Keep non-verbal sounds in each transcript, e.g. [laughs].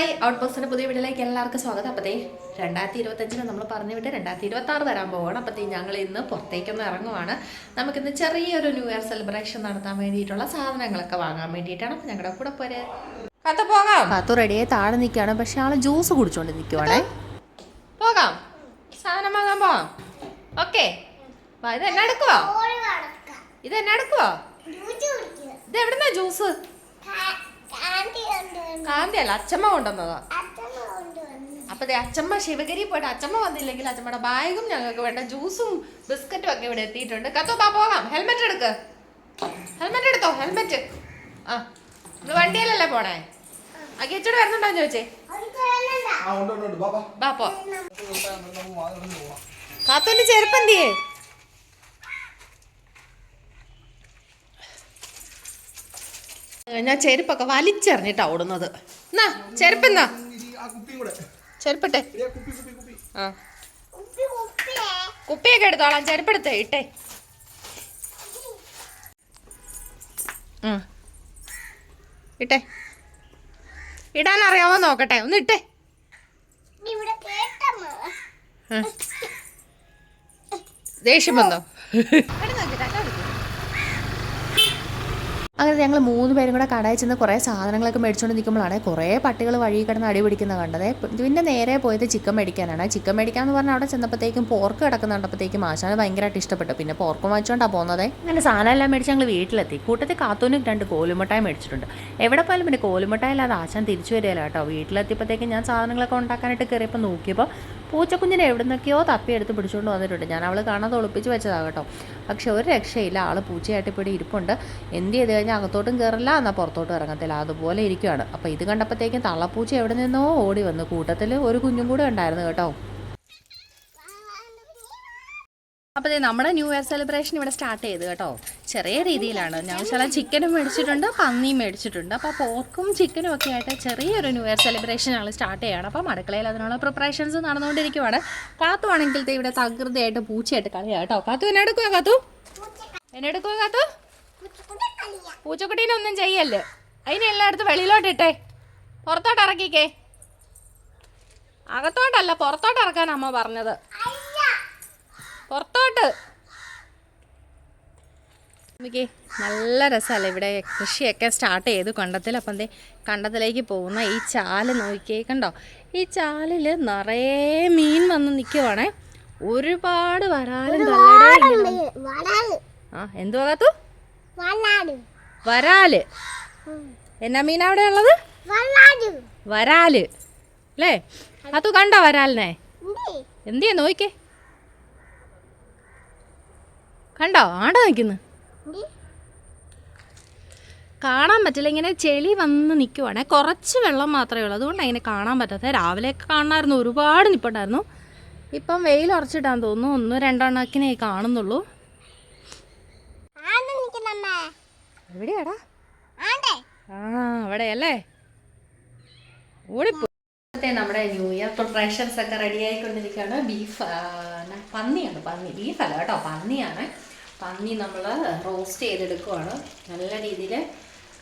Hi out ബോക്സിന്റെ പുതിയ വീട്ടിലേക്ക് എല്ലാവർക്കും സ്വാഗതം. അപ്പത്തേ രണ്ടായിരത്തി ഇരുപത്തഞ്ചിന് നമ്മൾ പറഞ്ഞു വിട്ട് രണ്ടായിരത്തി ഇരുപത്തി ആറ് വരാൻ പോവുകയാണ് അപ്പത്തേ ഞങ്ങൾ ഇന്ന് പുറത്തേക്കൊന്ന് ഇറങ്ങുവാണ്. നമുക്കിന്ന് ചെറിയൊരു ന്യൂ ഇയർ സെലിബ്രേഷൻ നടത്താൻ വേണ്ടിയിട്ടുള്ള സാധനങ്ങളൊക്കെ വാങ്ങാൻ വേണ്ടിയിട്ടാണ്. ഞങ്ങളുടെ കൂടെ പോരെ. കത്ത് പോകാം. കത്ത് റെഡിയായി താഴെ നിൽക്കുകയാണ് പക്ഷെ ആൾ ജ്യൂസ് കുടിച്ചോണ്ട് നിൽക്കുവാണേ പോകാം. സാധനം വാങ്ങാൻ പോവാം. ഓക്കെ. ഇത് എന്നെ എടുക്കുവോ? ഇത് എന്നെ എടുക്കുവോ? ഇത് എവിടുന്നാ ജ്യൂസ് കാന്തിയല്ല അച്ഛമ്മ കൊണ്ടുവന്നതാ. അപ്പൊ അച്ഛമ്മ അച്ചമ്മ ശിവഗിരി പോയിട്ട് അച്ഛമ്മ വന്നില്ലെങ്കിൽ അച്ഛമ്മയുടെ ബാഗും ഞങ്ങൾക്ക് വേണ്ട ജ്യൂസും ബിസ്ക്കറ്റും ഒക്കെ ഇവിടെ എത്തിയിട്ടുണ്ട്. കത്തോ പാ പോകാം. ഹെൽമെറ്റ് എടുക്ക്. ഹെൽമെറ്റ് എടുത്തോ? ഹെൽമെറ്റ് ആ ഇത് വണ്ടിയിലല്ലേ പോണേ? അഗിയച്ചോട് വരുന്നുണ്ടോ ചോദിച്ചേ? ബാപ്പോ തീയേ കാത്തോന്റെ ചെരുപ്പ് ഞാൻ ചെരുപ്പൊക്കെ വലിച്ചെറിഞ്ഞിട്ടാ ഓടുന്നത്. എന്നാ ചെരുപ്പ് എന്നാ? ഈ ആ കുപ്പിയും കൂടെ ചെരുപ്പിട്ടെ. ആ. കുപ്പിയൊക്കെ എടുത്തോളാം ചെരുപ്പെടുത്തേ ഇട്ടേ. ആ ഇട്ടേ. ഇടാൻ അറിയാവോ നോക്കട്ടെ ഒന്ന് ഇട്ടേ. ദേഷ്യം വന്നോ? അങ്ങനെ ഞങ്ങൾ മൂന്ന് പേരും കൂടെ കടയിൽ ചെന്ന് കുറേ സാധനങ്ങളൊക്കെ മേടിച്ചുകൊണ്ട് നിൽക്കുമ്പോഴാണ് കുറേ പട്ടികൾ വഴി കിടന്ന് അടി പിടിക്കുന്ന കണ്ടത്. പിന്നെ നേരെ പോയത് ചിക്കൻ മേടിക്കാനാണ്. ചിക്കൻ മേടിക്കാൻ എന്ന് പറഞ്ഞാൽ അവിടെ ചെന്നപ്പോഴത്തേക്കും പോർക്ക് കിടക്കുന്ന കണ്ടപ്പോഴത്തേക്കും ആശാന് ഭയങ്കരമായിട്ട് ഇഷ്ടപ്പെട്ടു. പിന്നെ പോർക്ക് വാങ്ങിച്ചുകൊണ്ടാണ് പോകുന്നത് അങ്ങനെ സാധനം എല്ലാം മേടിച്ച് ഞങ്ങൾ വീട്ടിലെത്തി. കൂട്ടത്തിൽ കാത്തൂനും രണ്ട് കോലുമുട്ടായി മേടിച്ചിട്ടുണ്ട്. എവിടെ പോയാലും പിന്നെ കോലുമുട്ടായില്ലാതെ ആശാൻ തിരിച്ചു വരികയില്ല കേട്ടോ. വീട്ടിലെത്തിയപ്പോഴത്തേക്കും ഞാൻ സാധനങ്ങളൊക്കെ ഉണ്ടാക്കാനായിട്ട് കയറിയപ്പോൾ നോക്കിയപ്പോൾ പൂച്ചക്കുഞ്ഞിനെ എവിടെ നിന്നൊക്കെയോ തപ്പിയെടുത്ത് പിടിച്ചുകൊണ്ട് വന്നിട്ടുണ്ട്. ഞാൻ അവൾ കാണാതെ ഒളിപ്പിച്ച് വെച്ചതാണ് കേട്ടോ. പക്ഷെ ഒരു രക്ഷയില്ല. ആൾ പൂച്ചയായിട്ട് ഇപ്പോൾ ഇരിപ്പുണ്ട്. എന്ത് ചെയ്ത് കഴിഞ്ഞാൽ അകത്തോട്ടും കയറില്ല എന്നാൽ പുറത്തോട്ടും ഇറങ്ങത്തില്ല. അതുപോലെ ഇരിക്കുകയാണ് അപ്പോൾ ഇത് കണ്ടപ്പോഴത്തേക്കും തള്ളപ്പൂച്ച എവിടെ നിന്നോ ഓടി വന്നു. കൂട്ടത്തിൽ ഒരു കുഞ്ഞും കൂടെ ഉണ്ടായിരുന്നു കേട്ടോ. അപ്പോൾ നമ്മുടെ ന്യൂ ഇയർ സെലിബ്രേഷൻ ഇവിടെ സ്റ്റാർട്ട് ചെയ്തു കേട്ടോ. ചെറിയ രീതിയിലാണ്. ഞാൻ ചില ചിക്കനും മേടിച്ചിട്ടുണ്ട് പന്നിയും മേടിച്ചിട്ടുണ്ട്. അപ്പോൾ പോർക്കും ചിക്കനും ഒക്കെ ആയിട്ട് ചെറിയൊരു ന്യൂ ഇയർ സെലിബ്രേഷൻ ഞങ്ങൾ സ്റ്റാർട്ട് ചെയ്യണം അപ്പം അടുക്കളയിൽ അതിനുള്ള പ്രിപ്പറേഷൻസ് നടന്നുകൊണ്ടിരിക്കുവാണ്. കാത്തു ആണെങ്കിൽ ഇവിടെ തകൃതിയായിട്ട് പൂച്ചയായിട്ട് കളിയാട്ടോ കാത്തു എന്നെ എടുക്കുക കാത്തു? എന്നെ കാത്തു? പൂച്ചക്കുട്ടീനെ ഒന്നും ചെയ്യല്ലേ? അതിനെ എല്ലായിടത്തും വെളിയിലോട്ട് ഇട്ടേ പുറത്തോട്ട് ഇറക്കിക്കേ. അകത്തോട്ടല്ല പുറത്തോട്ട് ഇറക്കാൻ അമ്മ പറഞ്ഞത്. പുറത്തോട്ട്. നോക്കിയേ നല്ല രസമല്ലേ ഇവിടെ കൃഷിയൊക്കെ സ്റ്റാർട്ട് ചെയ്ത് കണ്ടത്തിൽ. അപ്പം ദേ കണ്ടത്തിലേക്ക് പോകുന്ന ഈ ചാൽ നോക്കിയേ കണ്ടോ? ഈ ചാലിൽ നിറയെ മീൻ വന്ന് നിൽക്കുവാണേ ഒരുപാട് വരാലും. ആ എന്തുവാ കാത്തു? വരാൽ. എന്നാ മീൻ അവിടെ ഉള്ളത്? വരാൽ. അല്ലേ? അത് കണ്ടോ വരാലിനെ? എന്തിയാ നോക്കേ കണ്ടോ? ആട നിൽക്കുന്നു. കാണാൻ പറ്റില്ല. ഇങ്ങനെ ചെളി വന്ന് നിൽക്കുവാണേ കുറച്ച് വെള്ളം മാത്രമേ ഉള്ളൂ. അതുകൊണ്ട് ഇങ്ങനെ കാണാൻ പറ്റാത്ത. രാവിലെയൊക്കെ കാണാമായിരുന്നു ഒരുപാട് നിൽപ്പുണ്ടായിരുന്നു ഇപ്പം വെയിൽ ഉറച്ചിട്ടാന്ന് തോന്നുന്നു. ഒന്ന് രണ്ടെണ്ണക്കിനെ കാണുന്നുള്ളൂ. എവിടെയാടാ? ആ അവിടെ അല്ലേ ഓടിപ്പോ നമ്മുടെ ന്യൂ ഇയർ പ്രിപ്പറേഷൻസ് ഒക്കെ റെഡി ആയിക്കൊണ്ടിരിക്കുകയാണ്. ബീഫ് പന്നിയാണ്. പന്നി ബീഫല്ല കേട്ടോ പന്നിയാണ്. പന്നി നമ്മൾ റോസ്റ്റ് ചെയ്തെടുക്കുവാണ്. നല്ല രീതിയിൽ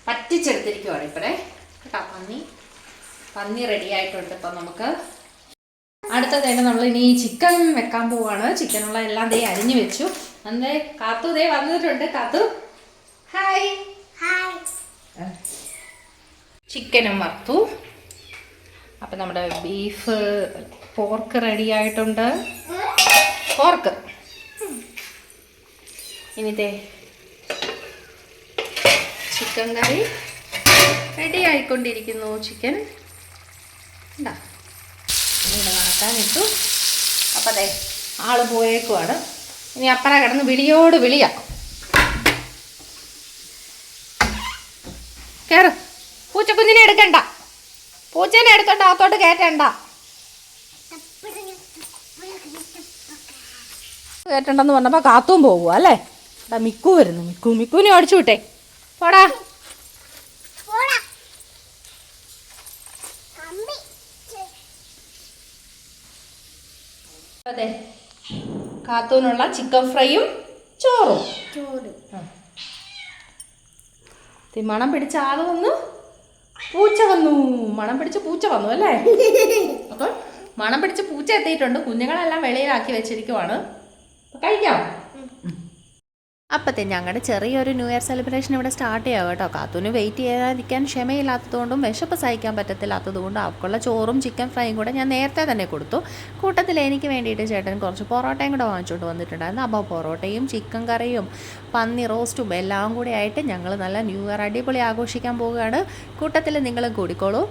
പറ്റിച്ചെടുത്തിരിക്കുവാണ് ഇപ്പോഴേ. കേട്ടോ പന്നി. പന്നി റെഡി ആയിട്ടുണ്ട് ഇപ്പം നമുക്ക്. അടുത്തതായിട്ട് നമ്മൾ ഇനി ചിക്കൻ വെക്കാൻ പോവാണ്. ചിക്കനുള്ള എല്ലാം ദേ അരിഞ്ഞു വെച്ചു. അന്നേ കാത്തു ദേ വന്നിട്ടുണ്ട്. കാത്തു. ഹായ് ഹായ് ചിക്കനും വറുത്തു. അപ്പം നമ്മുടെ ബീഫ് പോർക്ക് റെഡി ആയിട്ടുണ്ട്. പോർക്ക് ഇനിതേ ചിക്കൻ കറി റെഡി ആയിക്കൊണ്ടിരിക്കുന്നു ചിക്കൻ ഉണ്ടാ ഇവിടെ നടക്കാനിട്ടു അപ്പം അതെ ആൾ പോയേക്കുവാണ്. ഇനി അപ്പറ കിടന്ന് വിളിയോട് വിളിയാ. കയറ് പൂച്ചക്കുഞ്ഞിനെ എടുക്കണ്ട. പൂച്ചേനെ എടുത്തോണ്ട് അകത്തോട്ട് കയറ്റണ്ട. കയറ്റണ്ടെന്ന് പറഞ്ഞപ്പോൾ കാത്തും പോകുക അല്ലേ? എടാ മിക്കു വരുന്നു മിക്കു മിക്കുവിനെ ഓടിച്ചു വിട്ടേ. പോടാ. അതെ. കാത്തൂനുള്ള ചിക്കൻ ഫ്രൈയും ചോറും. ചോറ്. മണം പിടിച്ച ആൾ വന്നു പൂച്ച വന്നു. മണം പിടിച്ച പൂച്ച വന്നു അല്ലേ? [laughs] അപ്പോൾ മണം പിടിച്ച പൂച്ച എത്തിയിട്ടുണ്ട്. കുഞ്ഞുങ്ങളെല്ലാം വെളിയിലാക്കി വെച്ചിരിക്കുവാണ്. അപ്പൊ കഴിക്കാം. അപ്പത്തെ ഞങ്ങളുടെ ചെറിയൊരു ന്യൂ ഇയർ സെലിബ്രേഷൻ ഇവിടെ സ്റ്റാർട്ട് ചെയ്യാം കേട്ടോ. കാത്തൂന് വെയിറ്റ് ചെയ്യാതിരിക്കാൻ ക്ഷമയില്ലാത്തതുകൊണ്ടും വിശപ്പ് സഹിക്കാൻ പറ്റത്തില്ലാത്തതുകൊണ്ടും അവൾക്കുള്ള ചോറും ചിക്കൻ ഫ്രൈയും കൂടെ ഞാൻ നേരത്തെ തന്നെ കൊടുത്തു. കൂട്ടത്തിൽ എനിക്ക് വേണ്ടിയിട്ട് ചേട്ടൻ കുറച്ച് പൊറോട്ടയും കൂടെ വാങ്ങിച്ചുകൊണ്ട് വന്നിട്ടുണ്ടായിരുന്നു. അപ്പോൾ പൊറോട്ടയും ചിക്കൻ കറിയും പന്നി റോസ്റ്റും എല്ലാം കൂടി ആയിട്ട് ഞങ്ങൾ നല്ല ന്യൂ ഇയർ അടിപൊളി ആഘോഷിക്കാൻ പോവുകയാണ്. കൂട്ടത്തിൽ നിങ്ങളും കൂടിക്കോളൂ.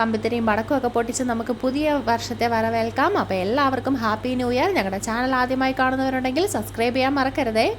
കമ്പിത്തിരിയും പടക്കവും ഒക്കെ പൊട്ടിച്ച് നമുക്ക് പുതിയ വർഷത്തെ വരവേൽക്കാം. അപ്പോൾ എല്ലാവർക്കും ഹാപ്പി ന്യൂ ഇയർ ഞങ്ങളുടെ ചാനൽ ആദ്യമായി കാണുന്നവരുണ്ടെങ്കിൽ സബ്സ്ക്രൈബ് ചെയ്യാൻ മറക്കരുതേ.